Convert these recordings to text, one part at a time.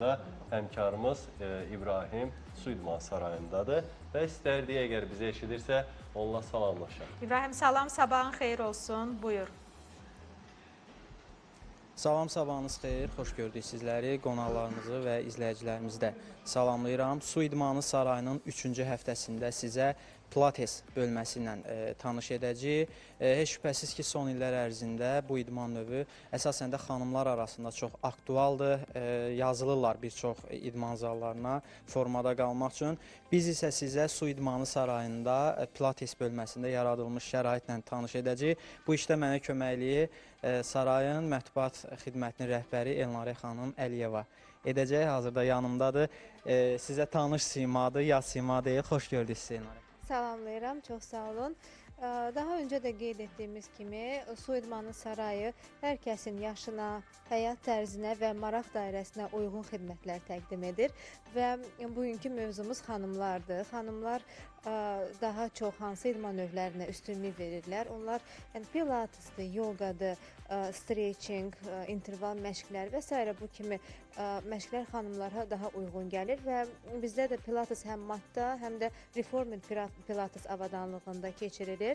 da həmkarımız e, İbrahim su idman sarayındadır və istərdi əgər bizi eşidirsə onunla salamlaşaq. İbrahim salam, sabahın xeyir olsun. Buyur. Salam, sabahınız xeyir. Xoş gördük sizləri, qonaqlarınızı və izləyicilərimizi də salamlayıram. Su idmanı sarayının 3-cü həftəsində sizə Pilates bölməsi ilə e, tanış edəcəyik. E, heç şübhəsiz ki, son illər ərzində bu idman növü əsasən də xanımlar arasında çox aktualdır. E, yazılırlar bir çox idman zallarına formada qalmaq üçün. Biz isə sizə Su idmanı sarayında e, Pilates bölməsində yaradılmış şəraitlə tanış edəcəyik. Bu işdə mənə köməkliyi e, sarayın mətbuat xidmətinin rəhbəri Elnarə xanım Əliyeva edəcək. Hazırda yanımdadır. E, sizə tanış simadır, yaz sima deyil. Xoş gördük sizi Elnarə. Salamlayıram, çox sağ olun. Daha öncə də qeyd etdiyimiz kimi, Su İdmanı Sarayı hər kəsin yaşına, həyat tərzinə və maraq dairəsinə uyğun xidmətlər təqdim edir və bugünkü mövzumuz xanımlardır. Xanımlar ə, daha çox hansı idman növlərinə üstünlük verirlər? Onlar yəni pilatesdir, yoqadır, ə, stretching, interval məşqlər və s. bu kimi məşqlər xanımlara daha uyğun gəlir və bizdə də pilates həm matda, həm də reformer pilates avadanlığında keçirilir.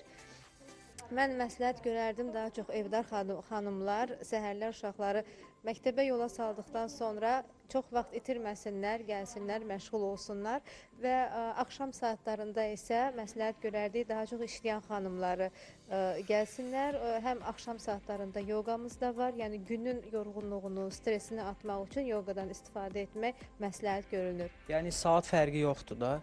Mən məsləhət görərdim daha çox evdar xanım, xanımlar səhərlər uşaqları məktəbə yola saldıqdan sonra çox vaxt itirməsinlər, gəlsinlər, məşğul olsunlar və ə, axşam saatlarında isə məsləhət görərdik daha çox işləyən xanımları ə, gəlsinlər. Ə, həm axşam saatlarında yoqamız da var. Yəni günün yorğunluğunu, stressini atmaq üçün yoqadan istifadə etmək məsləhət görülür. Yəni saat fərqi yoxdur da.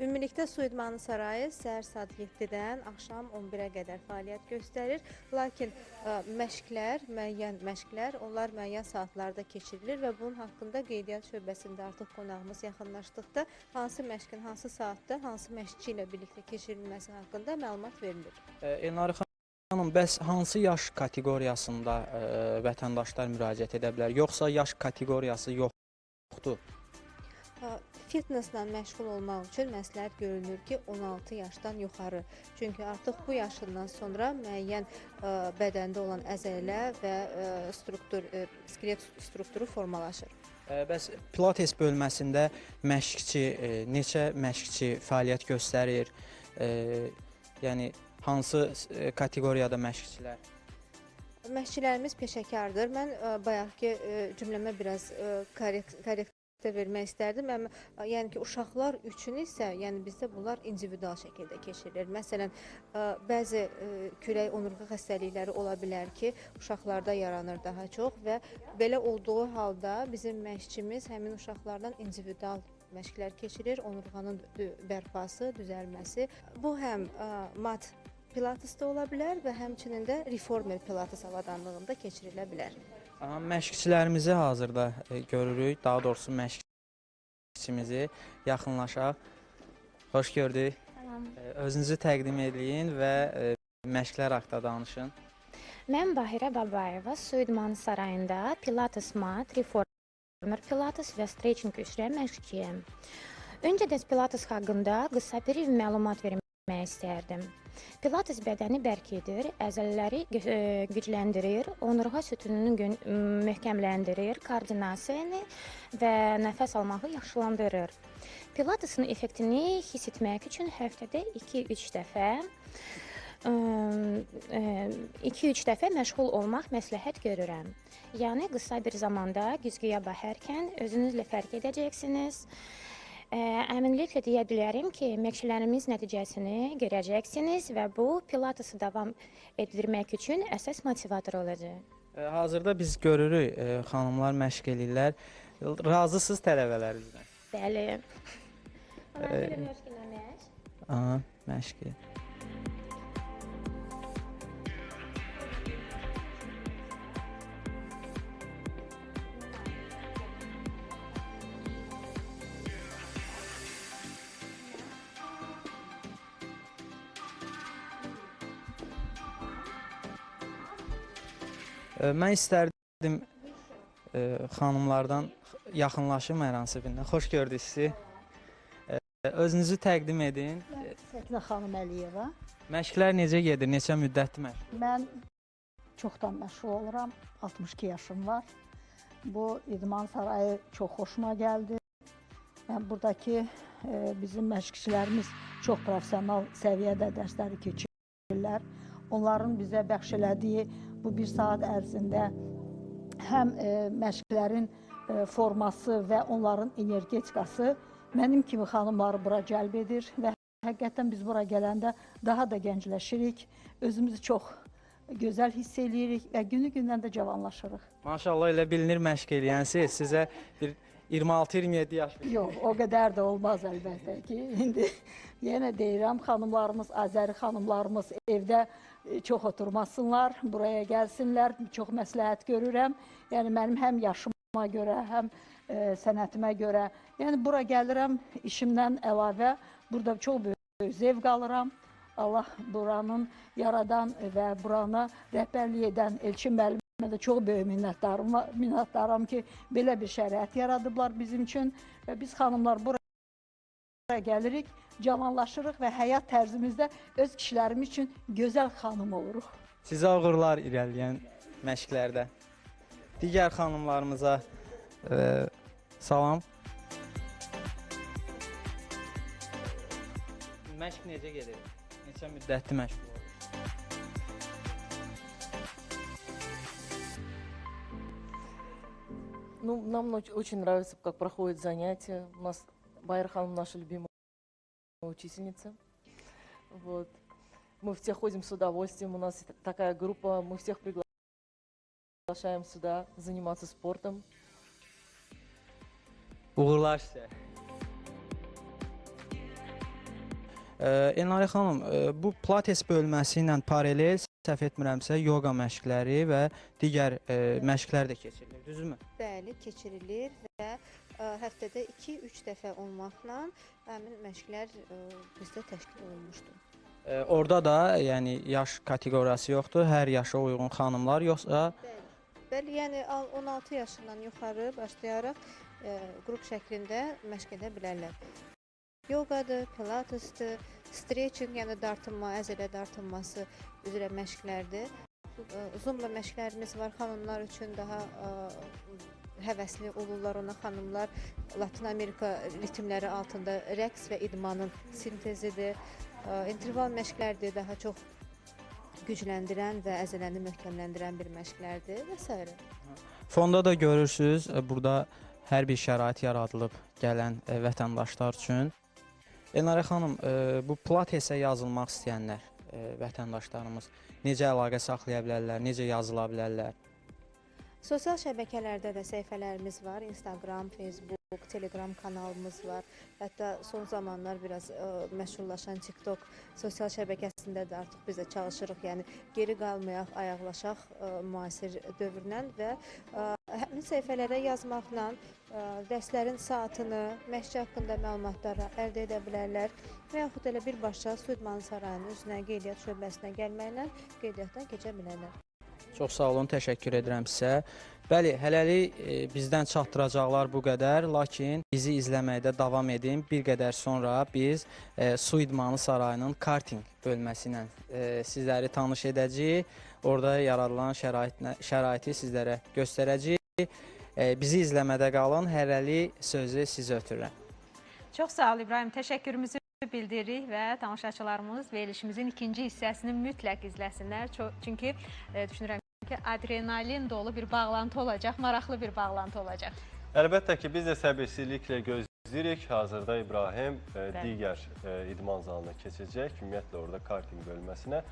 Ümumilikdə Su İdmanı Sarayı səhər saat 7-dən axşam 11-ə qədər fəaliyyət göstərir. Lakin ə, məşqlər, müəyyən məşqlər onlar müəyyən saatlarda keçirilir və bunun haqqında qeydiyyat şöbəsində artıq qonağımız yaxınlaşdıqda hansı məşqin hansı saatda, hansı məşqçi ilə birlikdə keçirilməsi haqqında məlumat verilir. E, Elnarə xanım, bəs hansı yaş kateqoriyasında e, vətəndaşlar müraciət edə bilər, yoxsa yaş kateqoriyası yoxdur? Fitnesslə məşğul olmaq üçün məsləhət görülür ki, 16 yaşdan yuxarı. Çünki artıq bu yaşından sonra müəyyən ə, bədəndə olan əzələ və ə, struktur, ə, skelet strukturu formalaşır. E, Bəs Pilates bölməsində məşqçi e, neçə məşqçi fəaliyyət göstərir? E, yəni hansı e, kateqoriyada məşqçilər? Məşqçilərimiz peşəkardır. Mən bayaqki cümləmə biraz korrekt korrektə vermək istərdim. Ə, yəni ki, uşaqlar üçün isə, yəni bizdə bunlar individual şəkildə keçirilir. Məsələn, bəzi ə, kürək onurğa xəstəlikləri ola bilər ki, uşaqlarda yaranır daha çox və belə olduğu halda bizim məşqçimiz həmin uşaqlardan individual məşqlər keçirir, onurğanın bərpası, düzəlməsi. Bu həm mat Pilatesdə ola bilər və həmçinin də reformer pilates avadanlığında keçirilə bilər. Məşqçilərimizi hazırda e, görürük, daha doğrusu məşqçimizi yaxınlaşaq. Xoş gördük. Salam. E, Özünüzü təqdim edin və e, məşqlər haqqında danışın. Mən Bahirə Babayeva Su İdmanı Sarayında Pilates mat, reformer Pilates və stretching üzrə məşqçiyəm. Öncədən Pilates haqqında qısa bir məlumat vermək istərdim. Pilates bədəni bərkidir, əzələləri gü- e, gücləndirir, onurğa sütununu möhkəmləndirir, koordinasiyanı və nəfəs almağı yaxşılandırır. Pilatesin effektini hiss etmək üçün həftədə 2-3 dəfə 2-3 dəfə məşğul olmaq məsləhət görürəm. Yəni qısa bir zamanda güzgüyə baxarkən özünüzlə fərq edəcəksiniz. Əminliklə deyə bilərəm ki, məşqlərimiz nəticəsini görəcəksiniz və bu pilatesi davam etdirmək üçün əsas motivator olacaq. Hazırda biz görürük xanımlar məşq eləyirlər. Razısınız tələbələrinizdən? Bəli. Ə, Aha, məşq. Mən istərdim e, xanımlardan yaxınlaşım hər hansı birindən. Xoş gördük sizi. Özünüzü təqdim edin. Səkinə xanım Əliyeva. Məşqlər necə gedir? Neçə müddətdir məşq? Mən çoxdan məşğul oluram. 62 yaşım var. Bu idman sarayı çox xoşuma gəldi. Yəni buradakı e, bizim məşqçilərimiz çox professional səviyyədə dərsləri keçirirlər. Onların bizə bəxş elədiyi bu bir saat ərzində həm e, məşqlərin e, forması və onların energetikası mənim kimi xanımları bura cəlb edir və həqiqətən biz bura gələndə daha da gəncləşirik, özümüzü çox gözəl hiss eləyirik və günü-gündən də cavanlaşırıq. Maşallah elə bilinir məşq eləyənsiz. Sizə bir 26-27 yaş Yox, o qədər də olmaz əlbəttə ki. İndi yenə deyirəm, xanımlarımız, Azəri xanımlarımız evdə çox oturmasınlar, buraya gəlsinlər. Çox məsləhət görürəm. Yəni mənim həm yaşıma görə, həm e, sənətimə görə. Yəni bura gəlirəm işimdən əlavə burada çox böyük zövq alıram. Allah buranın yaradan və burana rəhbərlik edən Elçin müəllimə də çox böyük minnətdarım, minnətdaram ki, belə bir şərait yaradıblar bizim üçün və biz xanımlar bura gəlirik, cavanlaşırıq və həyat tərzimizdə öz kişilərimiz üçün gözəl xanım oluruq. Sizə uğurlar irəliləyən məşqlərdə. Digər xanımlarımıza e, salam. Məşq necə gedir? Neçə müddətli məşq olur? Ну, нам оч- очень нравится, как проходят занятия. У нас Байерхан наша любимая учительница. Вот. Мы все ходим с удовольствием. У нас т- такая группа, мы всех приглашаем сюда заниматься спортом. Uğurlar sizə. Ə, Elnarə xanım, ə, bu Pilates bölməsi ilə paralel səhv etmirəmsə, yoga məşqləri və digər ə, məşqlər də keçirilir, düzdürmü? Bəli, keçirilir və ə, həftədə 2-3 dəfə olmaqla həmin məşqlər bizdə təşkil olunmuşdur. Ə, Orada da, yəni yaş kateqoriyası yoxdur, hər yaşa uyğun xanımlar yoxsa Bəli, yəni al- 16 yaşından yuxarı başlayaraq qrup şəklində məşq edə bilərlər. Yoqadır, pilatesdir, stretching, yəni dartınma, əzələ dartınması üzrə məşqlərdir. Zumba məşqlərimiz var xanımlar üçün daha həvəsli olurlar ona xanımlar. Latin Amerika ritmləri altında rəqs və idmanın sintezidir. Ə, İnterval məşqlərdir, daha çox gücləndirən və əzələni möhkəmləndirən bir məşqlərdir və s. Fonda da görürsüz, ə, burada hər bir şərait yaradılıb gələn ə, vətəndaşlar üçün. Elnarə xanım, bu Pilatesə yazılmaq istəyənlər, vətəndaşlarımız necə əlaqə saxlaya bilərlər, necə yazıla bilərlər? Sosial şəbəkələrdə də səhifələrimiz var. Instagram, Facebook, Telegram kanalımız var. Hətta son zamanlar biraz ə, məşhurlaşan TikTok sosial şəbəkəsində də artıq biz də çalışırıq. Yəni geri qalmayaq, ayaqlaşaq ə, müasir dövrlə və ə, həmin səhifələrə yazmaqla ə, dərslərin saatını, məşq haqqında məlumatları əldə edə bilərlər və yaxud elə birbaşa su idmanı sarayının üzrə qeydiyyat şöbəsinə gəlməklə qeydiyyatdan keçə bilərlər. Çox sağ olun, təşəkkür edirəm sizə. Bəli, hələlik e, bizdən çatdıracaqlar bu qədər, lakin bizi izləməkdə davam edin. Bir qədər sonra biz e, Su İdmanı Sarayının karting bölməsi ilə e, sizləri tanış edəcəyik. Orada yaradılan şəraitlə, şəraiti sizlərə göstərəcəyik. E, bizi izləmədə qalın. Hələlik sözü sizə ötürürəm. Çox sağ ol İbrahim. Təşəkkürümüzü bildiririk və tamaşaçılarımız verilişimizin ikinci hissəsini mütləq izləsinlər. Çünki e, düşünürəm ki, adrenalin dolu bir bağlantı olacaq, maraqlı bir bağlantı olacaq. Əlbəttə ki, biz də səbirsizliklə gözləyirik. Hazırda İbrahim e, Bəli. digər e, idman zalına keçəcək. Ümumiyyətlə orada karting bölməsinə.